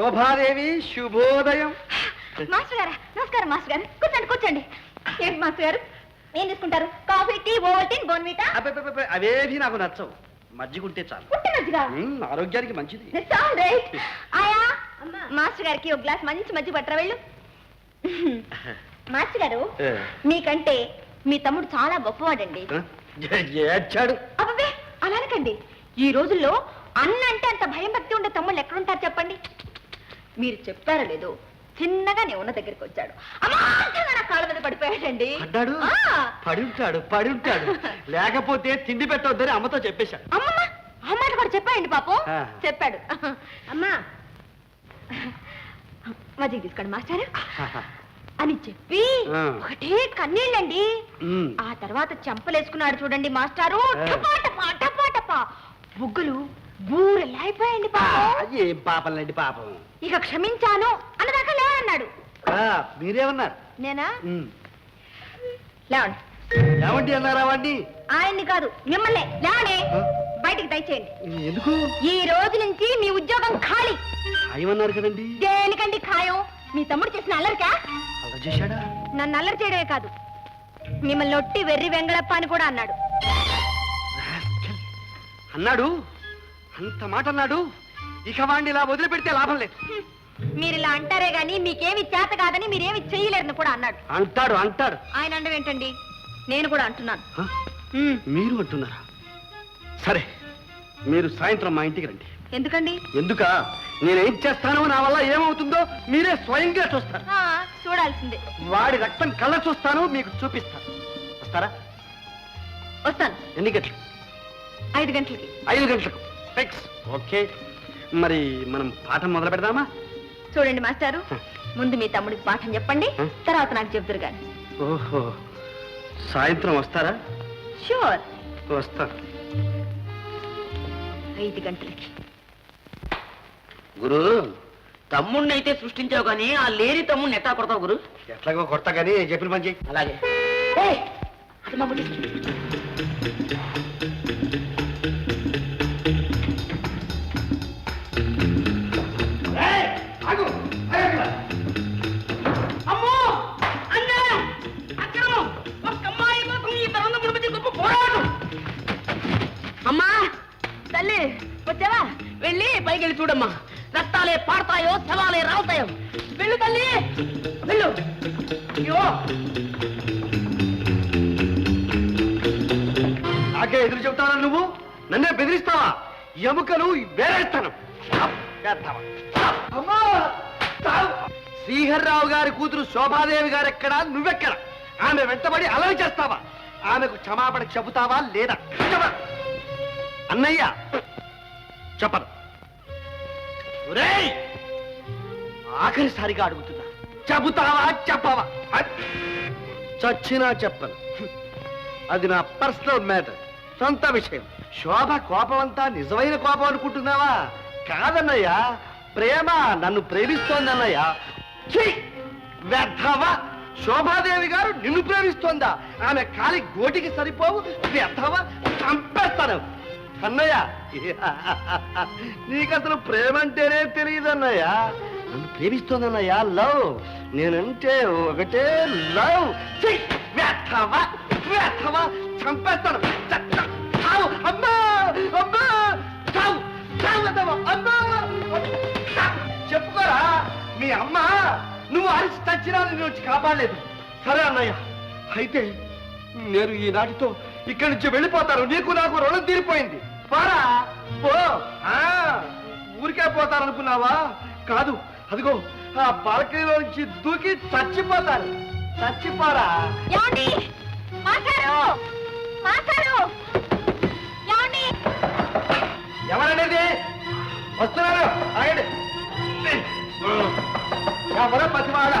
శోభాదేవి శుభోదయం. మాస్టర్ గారా నమస్కారం మాస్టర్ గారు కూర్చోండి కూర్చోండి. ఏంటి మాస్టర్ గారు ఏం తీసుకుంటారు? కాఫీ టీ ఓవల్టీన్ బోన్విటా అవేవి నాకు నచ్చవు. మజ్జిగుంటే చాలు. పుట్టి మజ్జిగ? మ్మ్, ఆరోగ్యానికి మంచిది. It's all right. ఆయా మాస్టర్ గారికి ఒక గ్లాస్ మంచి మజ్జిగ పట్టరా వెళ్ళు. మాస్టర్ గారు ఏ, మీకంటే మీ తమ్ముడు చాలా గొప్పవాడండి. ఆ, ఏ- ఏడ్చాడు అబ్బే అలానకండి ఈ రోజుల్లో అన్న అంటే అంత భయం భక్తి ఉండే తమ్ముళ్ళు ఎక్కడుంటారు చెప్పండి. మీరు చెప్పారో లేదో చిన్నగా నేను ఉన్న దగ్గరికి వచ్చాడు. అమాంతంగా నా కాళ్ళ మీద పడిపోయాడండి. ఆ, పడి ఉంటాడు పడి ఉంటాడు. లేకపోతే తిండి పెట్టొద్దని అమ్మతో చెప్పేశాడు. అమ్మమ్మ అమ్మాట కూడా చెప్పాడండి పాపం ఆ. చెప్పాడు. అమ్మా. మజ్జిగ తీసుకోండి మాస్టారు. అని చెప్పి ఆ. ఒకటే కన్నీళ్ళండి. ఆ తర్వాత చెంపలేసుకున్నాడు చూడండి మాస్టారు. టపా టపా టపా టపా. బుగ్గలు బూరెలైపోయండి ఆ, పాపం. ఏం పాపంలేండి పాపం. ఇక క్షమించాను అన్నదాకా లేవన్నాడు. ఆ, మీరేమన్నారు? నేనా? మ్మ్. లేవండి. ఏమండి అన్నారా వాడిని ఆయన్ని కాదు మిమ్మల్ని. లేవనే ఆ? బయటికి దయచేయండి. ఎందుకు? ఈ రోజు నుంచి మీ ఉద్యోగం ఖాళీ. ఏమన్నారు కదండి. దేనికండి ఖాయం? మీ తమ్ముడు చేసిన అల్లరికా? అలా చేశాడా? నన్ను అల్లరి చేయడమే కాదు. మిమ్మల్ని ఒట్టి వెర్రి వెంగళప్ప అని కూడా అన్నాడు. అన్నాడు? అంత మాట అన్నాడు ఇక వాడిని ఇలా వదిలిపెడితే లాభం లేదు. మీరు ఇలా అంటారే గాని మీకేమి చేత కాదని మీరేమి చెయ్యలేరని కూడా అన్నాడు. అంటాడు అంటాడు. ఆయన అండం ఏంటండి? నేను కూడా అంటున్నాను. హ? మీరు అంటున్నారా? సరే మీరు సాయంత్రం మా ఇంటికి రండి. ఎందుకండి? ఎందుక? నేనేం చేస్తానో నా వల్ల ఏమవుతుందో మీరే స్వయంగా చూస్తారు. ఆ, చూడాల్సిందే. వాడి రక్తం కళ్ళ చూస్తాను మీకు చూపిస్తాను. వస్తారా? వస్తాను. ఎన్ని గంటలు? ఐదు గంటలకి. ఐదు గంటలకు. ఫిక్స్. ఓకే. మరి మనం పాఠం మొదలు పెడదామా? చూడండి మాస్టారు ముందు మీ తమ్ముడికి పాఠం చెప్పండి. తర్వాత నాకు చెప్తురు కానీ ఓహో. సాయంత్రం వస్తారా? షూర్. వస్తాను. ఐదు గంటలకి. గురు తమ్ముడిని అయితే సృష్టించావు కానీ ఆ లేని తమ్ముడిని ఎట్టా కొడతావు గురు? ఎట్లాగో కొడతా కానీ చెప్పిన పని చెయ్యి అలాగే. ఏయ్, అది మా వచ్చావా వెళ్ళి పైకి వెళ్ళి చూడమ్మా. రక్తాలే పాడతాయో శవాలే రావుతాయో వెళ్ళు తల్లి! వెళ్ళు! అయ్యో నాకే ఎదురు చెప్తావా నువ్వు? నన్నే బెదిరిస్తావా? ఎముకలు వేరేస్తాను! శ్రీహర్రావు గారి కూతురు శోభాదేవి గారు ఎక్కడా నువ్వెక్కడ? ఆమె వెంటబడి అలవి చేస్తావా? ఆమెకు క్షమాపణ చెబుతావా లేదా? అన్నయ్య! చెప్పను. ఆఖరిసారిగా అడుగుతున్నా. చెబుతావా? చెప్పవా? చచ్చినా చెప్పను. అది నా పర్సనల్ మ్యాటర్. సొంత విషయం. శోభ కోపం అంతా నిజమైన కోపం అనుకుంటున్నావా? కాదన్నయ్యా. ప్రేమ నన్ను ప్రేమిస్తోందన్నయ్యా. వ్యర్థవా? శోభాదేవి గారు నిన్ను ప్రేమిస్తోందా? ఆమె కాలి గోటికి సరిపోవు. వ్యర్థవా? చంపేస్తాను. అన్నయ్య. నీకసలు ప్రేమ అంటేనే తెలియదన్నయ్య నన్ను ప్రేమిస్తోందన్నయ్య లవ్. నేనంటే ఒకటే లవ్. ఛీ! వ్యర్థవా చంపేస్తాను. అమ్మా అమ్మా. చావు చావు అమ్మా చెప్పుకోరా మీ అమ్మ నువ్వు అరిచి చచ్చినా నేను కాపాడలేదు. సరే అన్నయ్య అయితే నేను ఈనాటితో ఇక్కడి నుంచి వెళ్ళిపోతాను నీకు నాకు రుణం తీరిపోయింది. పోరా. పో. ఆ, ఊరికే పోతారనుకున్నావా? కాదు. అదిగో ఆ బాల్కనీలో నుంచి దూకి చచ్చిపోతాను చచ్చిపోరా. ఎవరనేది? వస్తున్నారు. ఆగండి. ఎవరో పసివాడు